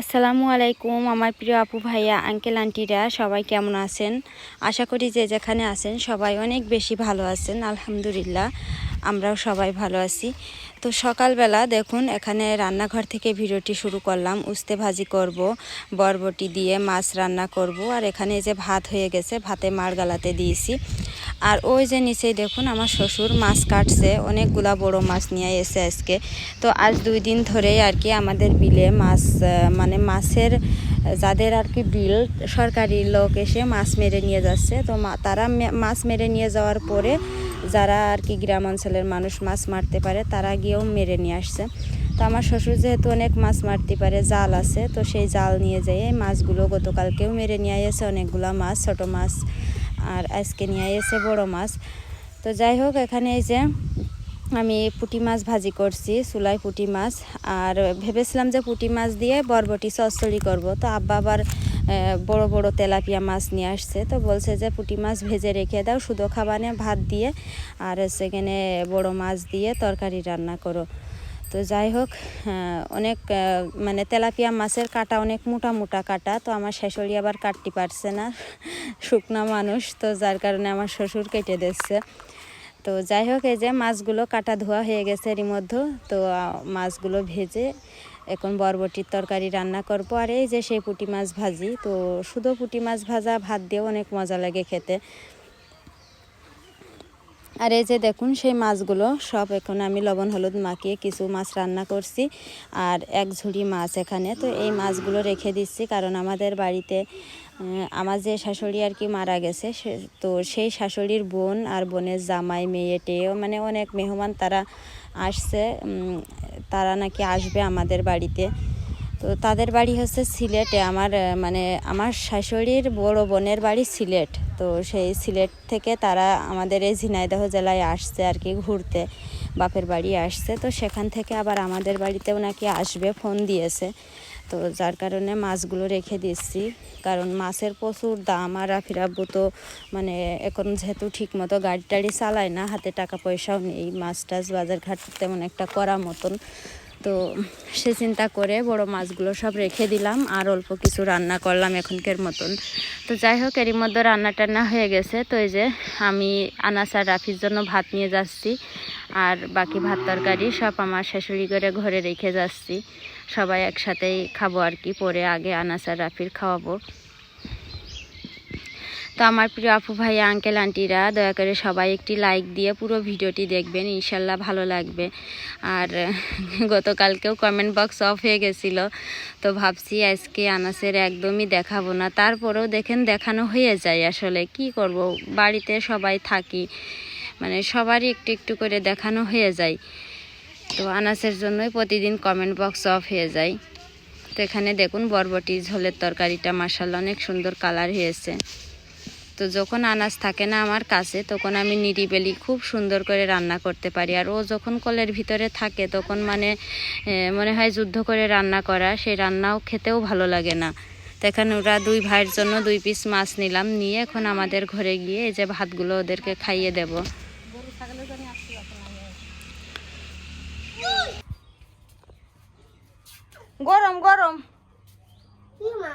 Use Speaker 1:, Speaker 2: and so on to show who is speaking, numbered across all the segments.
Speaker 1: আসসালামু আলাইকুম, আমার প্রিয় আপু ভাইয়া আঙ্কেল আন্টিরা সবাই কেমন আছেন? আশা করি যে যেখানে আছেন সবাই অনেক বেশি ভালো আছেন, আলহামদুলিল্লাহ, আমরাও সবাই ভালো আছি। তো সকালবেলা দেখুন, এখানে রান্নাঘর থেকে ভিডিওটি শুরু করলাম, উস্তে ভাজি করব, বরবটি দিয়ে মাছ রান্না করব, আর এখানে যে ভাত হয়ে গেছে, ভাতে মার গালাতে দিয়েছি। আর ওই যে নিচেই দেখুন আমার শ্বশুর মাছ কাটছে, অনেকগুলা বড় মাছ নিয়ে এসে আজকে। তো আজ দুই দিন ধরেই আর কি আমাদের বিলে মাছ মানে মাছের, যাদের আর কি বিল, সরকারি লোক এসে মাছ মেরে নিয়ে যাচ্ছে। তো তারা মাছ মেরে নিয়ে যাওয়ার পরে যারা আর কি গ্রাম অঞ্চলের মানুষ মাছ মারতে পারে, তারা গিয়েও মেরে নিয়ে আসছে। তো আমার শ্বশুর যেহেতু অনেক মাছ মারতে পারে, জাল আছে, তো সেই জাল নিয়ে যেয়ে মাছগুলো গতকালকেও মেরে নিয়ে এসে অনেকগুলো মাছ, ছোটো মাছ আর আজকে নিয়ে এসে বড় মাছ। তো যাই হোক, এখানে এই যে আমি পুটি মাছ ভাজি করছি চুলাই পুঁটি মাছ। আর ভেবেছিলাম যে পুটি মাছ দিয়ে বরবটি চচ্চড়ি করব। তো আব্বা আবার বড় বড় তেলাপিয়া মাছ নিয়ে আসছে। তো বলছে যে পুটি মাছ ভেজে রেখে দাও, শুধু খাবানে ভাত দিয়ে। আর সেখানে বড় মাছ দিয়ে তরকারি রান্না করো। তো যাই হোক অনেক মানে তেলাপিয়া মাছের কাটা অনেক মোটা মোটা কাটা, তো আমার শাশুড়ি আবার কাটতে পারছে না, শুকনা মানুষ, তো যার কারণে আমার শ্বশুর কেটে দিচ্ছে। তো যাই হোক, এই যে মাছগুলো কাটা ধোয়া হয়ে গেছে এরই মধ্যে, তো মাছগুলো ভেজে এখন বরবটির তরকারি রান্না করব। আর এই যে সেই পুঁটি মাছ ভাজি, তো শুধু পুঁটি মাছ ভাজা ভাত দিয়েও অনেক মজা লাগে খেতে। আর এই যে দেখুন, সেই মাছগুলো সব এখন আমি লবণ, হলুদ মাখিয়ে কিছু মাছ রান্না করছি আর এক ঝুড়ি মাছ এখানে। তো এই মাছগুলো রেখে দিচ্ছি কারণ আমাদের বাড়িতে আমার যে শাশুড়ি আর কি মারা গেছে তো সেই শাশুড়ির বোন আর বোনের জামাই, মেয়ে টেয়েও মানে অনেক মেহমান তারা আসছে তারা নাকি আসবে আমাদের বাড়িতে। তো তাদের বাড়ি হচ্ছে সিলেটে। আমার মানে আমার শাশুড়ির বড় বোনের বাড়ি সিলেট। তো সেই সিলেট থেকে তারা আমাদের এই ঝিনাইদহ জেলায় আসছে আর কি ঘুরতে। বাপের বাড়ি আসছে। তো সেখান থেকে আবার আমাদের বাড়িতেও নাকি আসবে, ফোন দিয়েছে। তো যার কারণে মাছগুলো রেখে দিচ্ছি। কারণ মাছের প্রচুর দাম আর রাফির তো মানে এখন যেহেতু ঠিক মতো গাড়ি টাড়ি চালায় না, হাতে টাকা পয়সাও নেই। মাছ টাছ বাজার ঘাট তেমন একটা করা মতন। তো সে চিন্তা করে বড় মাছগুলো সব রেখে দিলাম আর অল্প কিছু রান্না করলাম এখনকার মতন। তো যাই হোক, এরই মধ্যে রান্না টান্না হয়ে গেছে। তো এই যে আমি আনাস আর রাফির জন্য ভাত নিয়ে যাচ্ছি আর বাকি ভাত তরকারি সব আমার শাশুড়ি করে ঘরে রেখে যাচ্ছি। সবাই একসাথেই খাব আর কি, পরে আগে আনাস আর রাফির খাওয়াবো। তো আমার প্রিয় আপু ভাই আঙ্কেল আন্টিরা দয়া করে সবাই একটি লাইক দিয়ে পুরো ভিডিওটি দেখবেন, ইনশাল্লাহ ভালো লাগবে। আর গতকালকেও কমেন্ট বক্স অফ হয়ে গেছিল, তো ভাবছি আজকে আনাসের একদমই দেখাবো না। তারপরেও দেখেন দেখানো হয়ে যায় আসলে, কি করব? বাড়িতে সবাই থাকি মানে সবারই একটু একটু করে দেখানো হয়ে যায়। তো আনাসের জন্যই প্রতিদিন কমেন্ট বক্স অফ হয়ে যায়। তো এখানে দেখুন বরবটি ঝোলের তরকারিটা মাসাল্লাহ অনেক সুন্দর কালার হয়েছে। তো যখন আনাজ থাকে না আমার কাছে তখন আমি নিরিবেলি খুব সুন্দর করে রান্না করতে পারি। আর ও যখন কলের ভিতরে থাকে তখন মানে মনে হয় যুদ্ধ করে রান্না করা সেই রান্নাও খেতেও ভালো লাগে না। তো এখানে ওরা দুই ভাইয়ের জন্য দুই পিস মাছ নিলাম নিয়ে এখন আমাদের ঘরে গিয়ে এই যে ভাতগুলো ওদেরকে খাইয়ে দেব। গরম গরম।
Speaker 2: কি মা?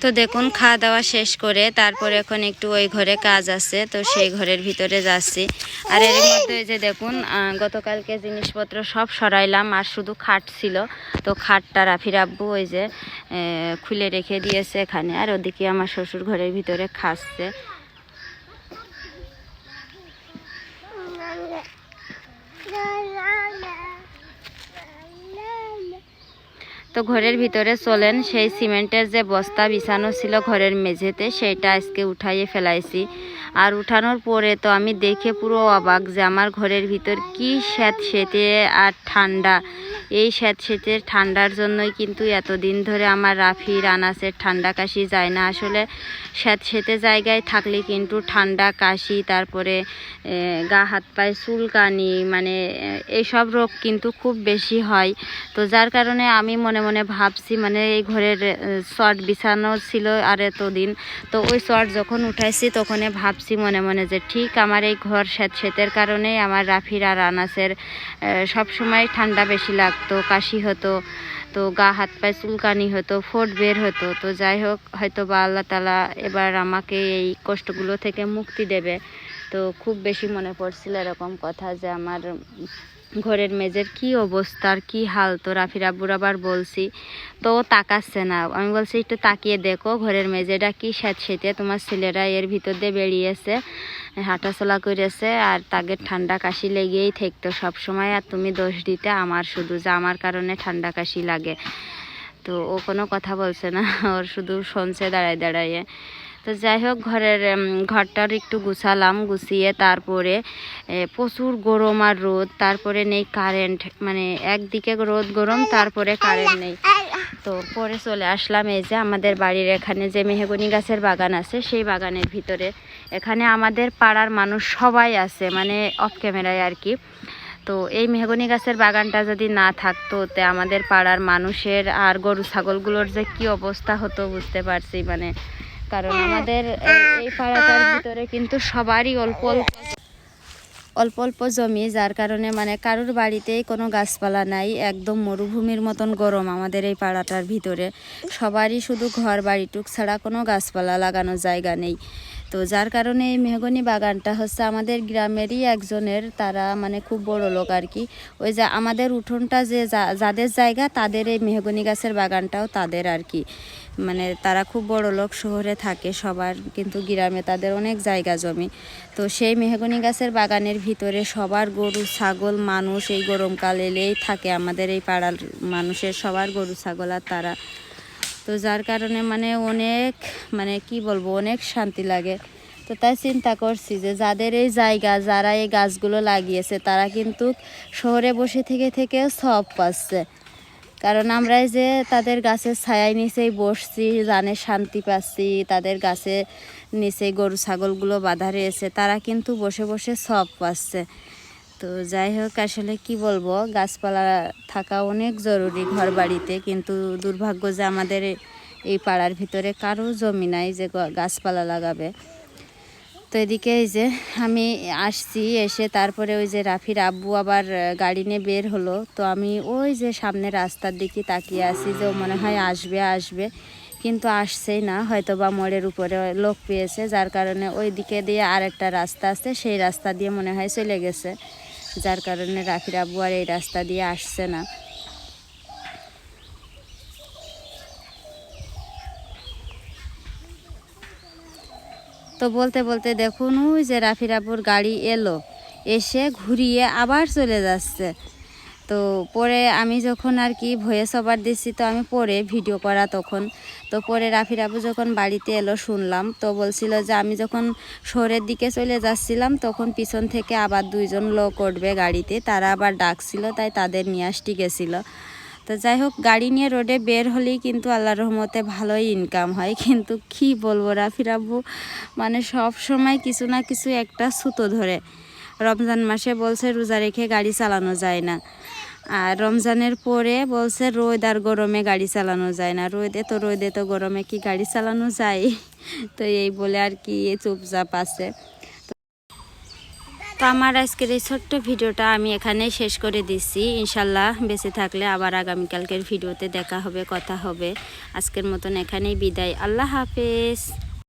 Speaker 1: তো দেখুন খাওয়া দাওয়া শেষ করে তারপর এখন একটু ওই ঘরে কাজ আছে, তো সেই ঘরের ভিতরে যাচ্ছি। আর এর মধ্যে যে দেখুন গতকালকে জিনিসপত্র সব সরাইলাম, আর শুধু খাট ছিল। তো খাটটা রাফির আব্বু ওই যে খুলে রেখে দিয়েছে এখানে। আর ওদিকে আমার শ্বশুর ঘরের ভিতরে খাচ্ছে। তো ঘরের ভিতরে চলেন, সেই সিমেন্টের যে বস্তা বিছানো ছিল ঘরের মেঝেতে, সেইটা আজকে উঠাইয়ে ফেলাইছি। আর উঠানোর পরে তো আমি দেখে পুরো অবাক যে আমার ঘরের ভিতর কি স্যাঁত সেতে আর ঠান্ডা। এই স্যাঁতস্যাঁতে ঠান্ডার জন্যই কিন্তু এতদিন ধরে আমার রাফি রানাসের ঠান্ডা কাশি যায় না। আসলে স্যাঁতস্যাঁতে জায়গায় থাকলে কিন্তু ঠান্ডা কাশি তারপরে গা হাত পায়ে চুলকানি মানে এ, এইসব রোগ কিন্তু খুব বেশি হয়। তো যার কারণে আমি মনে মনে ভাবছি মানে এই ঘরের শর্ট বিছানো ছিল আর এতদিন। তো ওই শর্ট যখন উঠাইছি তখন ভাবছি মনে মনে যে ঠিক আমার এই ঘর স্যাঁত স্যাঁতের কারণেই আমার রাফির আর আনাসের সব সময় ঠান্ডা বেশি লাগতো, কাশি হতো, তো গা হাত পায়ে চুলকানি হতো ফোট বের হতো। তো যাই হোক হয়তো বা আল্লাহ তালা এবার আমাকে এই কষ্টগুলো থেকে মুক্তি দেবে। তো খুব বেশি মনে পড়ছিল এরকম কথা যে আমার ঘরের মেজের কি অবস্থা, আর কি হাল? তো রাফির আব্বুর আবার বলছি, তো ও তাকাচ্ছে না। আমি বলছি, একটু তাকিয়ে দেখো, ঘরের মেজেটা কি স্যাঁতস্যাঁতে তোমার ছেলেরা এর ভিতর দিয়ে বেরিয়েছে, হাঁটাচলা করেছে, আর তাকে ঠান্ডা কাশি লেগেই থাকতো সব সময় আর তুমি দোষ দিতে আমার শুধু যে, আমার কারণে ঠান্ডা কাশি লাগে। তো ও কোনো কথা বলছে না, ওর শুধু শুনছে দাঁড়ায় দাঁড়াইয়ে তো যাই হোক, ঘরের ঘরটার একটু গুছালাম, গুছিয়ে তারপরে প্রচুর গরম আর রোদ, তারপরে নেই কারেন্ট মানে একদিকে রোদ গরম, তারপরে কারেন্ট নেই। তো পরে চলে আসলাম এই যে আমাদের বাড়ির এখানে যে মেহগনি গাছের বাগান আছে, সেই বাগানের ভিতরে। এখানে আমাদের পাড়ার মানুষ সবাই আছে মানে অফ ক্যামেরায় আর কি। তো এই মেহগনি গাছের বাগানটা যদি না থাকতো, তে আমাদের পাড়ার মানুষের আর গরু ছাগলগুলোর যে কি অবস্থা হতো বুঝতে পারছি মানে কারণ আমাদের এই- এই পাড়াটার ভিতরে কিন্তু সবারই অল্প অল্প অল্প অল্প জমি যার কারণে মানে কারোর বাড়িতেই কোনো গাছপালা নাই একদম মরুভূমির মতন গরম আমাদের এই পাড়াটার ভিতরে। সবারই শুধু ঘর বাড়িটুক ছাড়া কোনো গাছপালা লাগানোর জায়গা নেই। তো যার কারণে এই মেহগনি বাগানটা হচ্ছে আমাদের গ্রামেরই একজনের, তারা মানে খুব বড় লোক আর কি। ওই যে আমাদের উঠোনটা যে যাদের জায়গা তাদের এই মেহগনি গাছের বাগানটাও তাদের আর কি। মানে তারা খুব বড় লোক, শহরে থাকে সবার, কিন্তু গ্রামে তাদের অনেক জায়গা জমি। তো সেই মেহগনি গাছের বাগানের ভিতরে সবার গরু, ছাগল, মানুষ এই গরমকাল এলেই থাকে আমাদের এই পাড়ার মানুষের, সবার গরু, ছাগল আর তারা। তো যার কারণে মানে অনেক মানে কি বলব, অনেক শান্তি লাগে। তো তাই চিন্তা করছি যে যাদের এই জায়গা, যারা এই গাছগুলো লাগিয়েছে, তারা কিন্তু শহরে বসে থেকে থেকে সব পাচ্ছে। কারণ আমরা যে তাদের গাছের ছায়ার নিচেই বসছি, জানে শান্তি পাচ্ছি, তাদের গাছে নিচে গরু, ছাগলগুলো বাঁধা রয়েছে, তারা কিন্তু বসে বসে সব পাচ্ছে। তো যাই হোক, আসলে কি বলব, গাছপালা থাকা অনেক জরুরি ঘর বাড়িতে, কিন্তু দুর্ভাগ্য যে আমাদের এই পাড়ার ভিতরে কারও জমি নাই যে গাছপালা লাগাবে। তো এদিকে এই যে আমি আসছি, এসে তারপরে ওই যে রাফির আব্বু আবার গাড়ি নিয়ে বের হলো। তো আমি ওই যে সামনে রাস্তার দিকে তাকিয়ে আছি যে মনে হয় আসবে আসবে। কিন্তু আসছেই না হয়তো বা মোড়ের উপরে লোক পেয়েছে, যার কারণে ওই দিকে দিয়ে আরেকটা রাস্তা আছে, সেই রাস্তা দিয়ে মনে হয় চলে গেছে। যার কারণে রাখির আব্বু আর এই রাস্তা দিয়ে আসছে না। তো বলতে বলতে দেখুন, ওই যে রাফির আব্বুর গাড়ি এলো। এসে ঘুরিয়ে আবার চলে যাচ্ছে। তো পরে আমি যখন আর কি ভয়েস ওভার দিচ্ছি তো আমি পরে ভিডিও করা তখন। তো পরে রাফির আবু যখন বাড়িতে এলো শুনলাম, তো বলছিল যে আমি যখন শহরের দিকে চলে যাচ্ছিলাম, তখন পিছন থেকে আবার দুইজন লোক উঠবে গাড়িতে, তারা আবার ডাকছিল, তাই তাদের নিয়ে গেছিল। তো যাই হোক, গাড়ি নিয়ে রোডে বের হলেই কিন্তু আল্লাহ রহমতে ভালোই ইনকাম হয়। কিন্তু কি বলব রাফির আব্বু মানে সব সময় কিছু না কিছু একটা সুতো ধরে। রমজান মাসে বলছে, রোজা রেখে গাড়ি চালানো যায় না। আর রমজানের পরে বলছে, রোদ আর গরমে গাড়ি চালানো যায় না। রোদে তো রোদে তো গরমে কি গাড়ি চালানো যায়? তো এই বলে আর কি চুপচাপ আছে। তো আমার আজকের এই ছোট্ট ভিডিওটা আমি এখানেই শেষ করে দিচ্ছি। ইনশাল্লাহ বেঁচে থাকলে আবার আগামীকালকের ভিডিওতে দেখা হবে, কথা হবে। আজকের মতন এখানেই বিদায়। আল্লাহ হাফেজ।